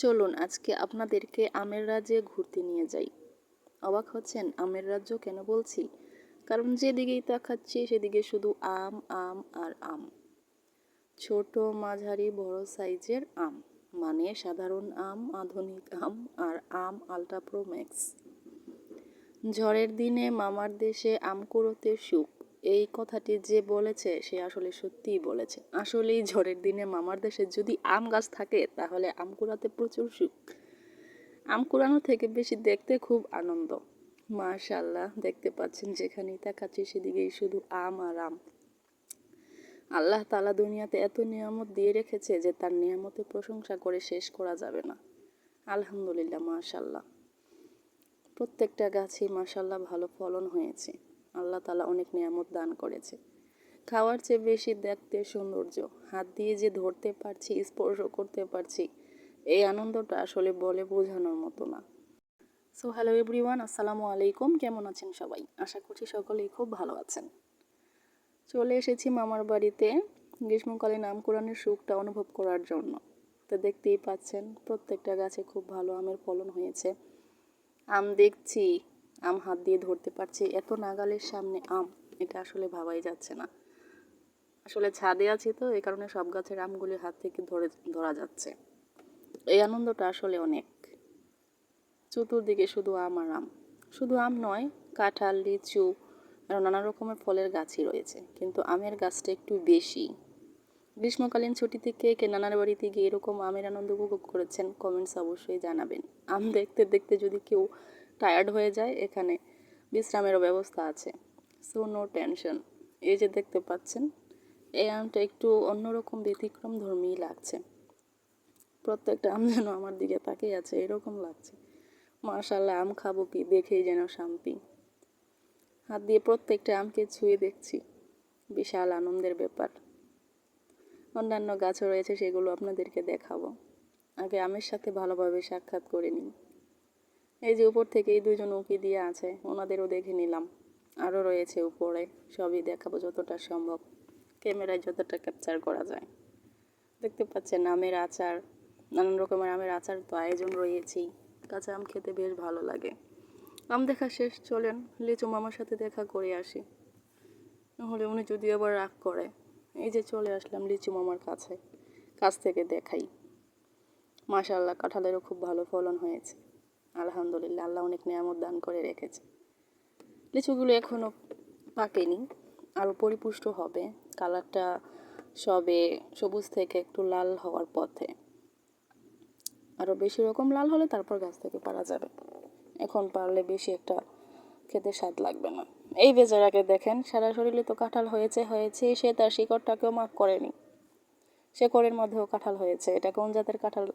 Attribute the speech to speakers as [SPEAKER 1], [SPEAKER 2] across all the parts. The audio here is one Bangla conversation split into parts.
[SPEAKER 1] চলুন আজকে আপনাদেরকে আমের রাজ্যে ঘুরতে নিয়ে যাই। অবাক হচ্ছেন, আমের রাজ্য কেন বলছি? কারণ যেদিকেই তাকাচ্ছি, সেদিকে শুধু আম আম আর আম। ছোট, মাঝারি, বড় সাইজের আম মানে সাধারণ আম, আধুনিক আম আর আম আলট্রা প্রো ম্যাক্স। ঝড়ের দিনে মামার দেশে আম কুড়োতে সুখ। এই কথাটি যে বলেছে, সে আসলে সত্যিই বলেছে। আসলেই ঝড়ের দিনে মামার দেশে যদি আম গাছ থাকে, তাহলে আম কুড়াতে প্রচুর সুখ। আম কুড়ানো থেকে বেশি দেখতে খুব আনন্দ। মাশাল্লাহ দেখতে পাচ্ছেন যেখানেই তাকাচ্ছি সেদিকেই শুধু আম আর আম। আল্লাহ তালা দুনিয়াতে এত নিয়ামত দিয়ে রেখেছে যে তার নিয়ামতের প্রশংসা করে শেষ করা যাবে না। আলহামদুলিল্লাহ মাশাল্লাহ প্রত্যেকটা গাছই মাশাল্লাহ ভালো ফলন হয়েছে। আল্লাহ তালা অনেক নিয়ামত দান করেছে। খাওয়ার চেয়ে বেশি দেখতে সৌন্দর্য। হাত দিয়ে যে ধরতে পারছি, স্পর্শ করতে পারছি, এই আনন্দটা আসলে বলে বোঝানোর মতো না। সো হ্যালো এভরিওয়ান আসসালামু আলাইকুম। কেমন আছেন সবাই? আশা করছি সকলেই খুব ভালো আছেন। চলে এসেছি মামার বাড়িতে। গ্রীষ্মকালে নাম কোরআনের সুখটা অনুভব করার জন্য। তো দেখতেই পাচ্ছেন, প্রত্যেকটা গাছে খুব ভালো আমের ফলন হয়েছে। আম দেখছি আম হাত দিয়ে ধরতে পারছি। এত নাগালের সামনে আম, এটা আসলে ভাবাই যাচ্ছে না। আসলে ছাদে আছি তো, এই কারণে সব গাছের আমগুলি হাত থেকে ধরে, ধরা যাচ্ছে। এই আনন্দটা আসলে অনেক। চতুর্দিকে শুধু আম আর আম। শুধু আম নয়, কাঁঠাল, লিচু আরও নানা রকমের ফলের গাছই রয়েছে। কিন্তু আমের গাছটা একটু বেশি। গ্রীষ্মকালীন ছুটিতে কে কে নানার বাড়িতে গিয়ে এরকম আমের আনন্দ উপভোগ করেছেন, কমেন্টস অবশ্যই জানাবেন। আম দেখতে দেখতে যদি কেউ টায়ার্ড হয়ে যায়, এখানে বিশ্রামেরও ব্যবস্থা আছে। সো নো টেনশন এই যে দেখতে পাচ্ছেন, এই আমটা একটু অন্যরকম ব্যতিক্রম ধর্মী লাগছে। প্রত্যেকটা আম যেন আমার দিকে তাকিয়ে আছে, এরকম লাগছে। মার্শাল্লাহ আম খাব কি? দেখেই যেন শান্তি। হাত দিয়ে প্রত্যেকটা আমকে ছুঁয়ে দেখছি। বিশাল আনন্দের ব্যাপার। অন্যান্য গাছও রয়েছে, সেগুলো আপনাদেরকে দেখাবো। আগে আমের সাথে ভালোভাবে সাক্ষাৎ করে নিই এই যে উপর থেকে এই দুজন উঁকি দিয়ে আছে, ওনাদেরও দেখে নিলাম। আরও রয়েছে উপরে, সবই দেখাবো যতটা সম্ভব। ক্যামেরায় যতটা ক্যাপচার করা যায়। দেখতে পাচ্ছেন আমের আচার, নানান রকমের আমের আচার তো আয়োজন রয়েছেই। কাঁচা আম খেতে বেশ ভালো লাগে। আম দেখা শেষ, চলেন, লিচু মামার সাথে দেখা করে আসি। নাহলে উনি যদি আবার রাগ করে, এই যে চলে আসলাম লিচু মামার কাছে, কাছ থেকে দেখাই। মাশাল্লাহ কাঁঠালেরও খুব ভালো ফলন হয়েছে। আলহামদুলিল্লাহ, আল্লাহ অনেক নিয়ামত দান করে রেখেছে। লিচুগুলো এখনও পাকেনি আরও পরিপুষ্ট হবে। কালারটা সবে সবুজ থেকে একটু লাল হওয়ার পথে। আরও বেশি রকম লাল হলে তারপর গাছ থেকে পারা যাবে। এখন পারলে বেশি একটা খেতে স্বাদ লাগবে না। এই বেচারাকে দেখেন সারা শরীরে তো কাঁঠাল হয়েছে হয়েছে, সে তার শিকড়টাকেও মাফ করেনি। শেকড়ের মধ্যেও কাঁঠাল হয়েছে। এটা কোন জাতের কাঁঠাল?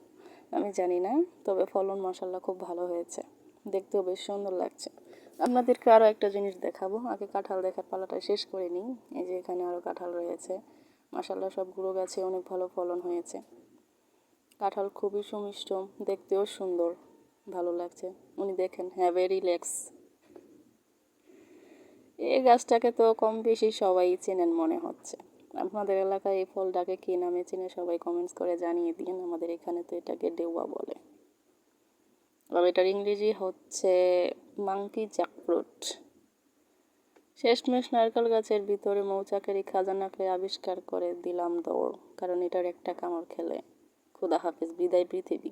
[SPEAKER 1] আমি জানি না, তবে ফলন মশাল্লা খুব ভালো হয়েছে। দেখতেও বেশ সুন্দর লাগছে। আপনাদেরকে আরও একটা জিনিস দেখাবো। আগে কাঁঠাল দেখার পালাটা শেষ করে নিই। এই যে এখানে আরও কাঁঠাল রয়েছে। মশাল্লা সব গুঁড়ো গাছে অনেক ভালো ফলন হয়েছে। কাঁঠাল খুবই সুমিষ্ট, দেখতেও সুন্দর, ভালো লাগছে। উনি দেখেন হ্যাঁ ভেরি লেক্স এই গাছটাকে তো কম বেশি সবাই চেনেন মনে হচ্ছে। আপনাদের এলাকায় এই ফলটাকে কী নামে চিনে সবাই কমেন্টস করে জানিয়ে দিন। আমাদের এখানে তো এটাকে ডেওয়া বলে। তবে এটার ইংরেজি হচ্ছে মাংকি জ্যাকফ্রুট শেষমেশ নারকেল গাছের ভিতরে মৌচাকের এই খাজানাকে আবিষ্কার করে দিলাম দৌড়, কারণ এটার একটা কামড় খেলে। খুদা হাফিজ, বিদায় পৃথিবী।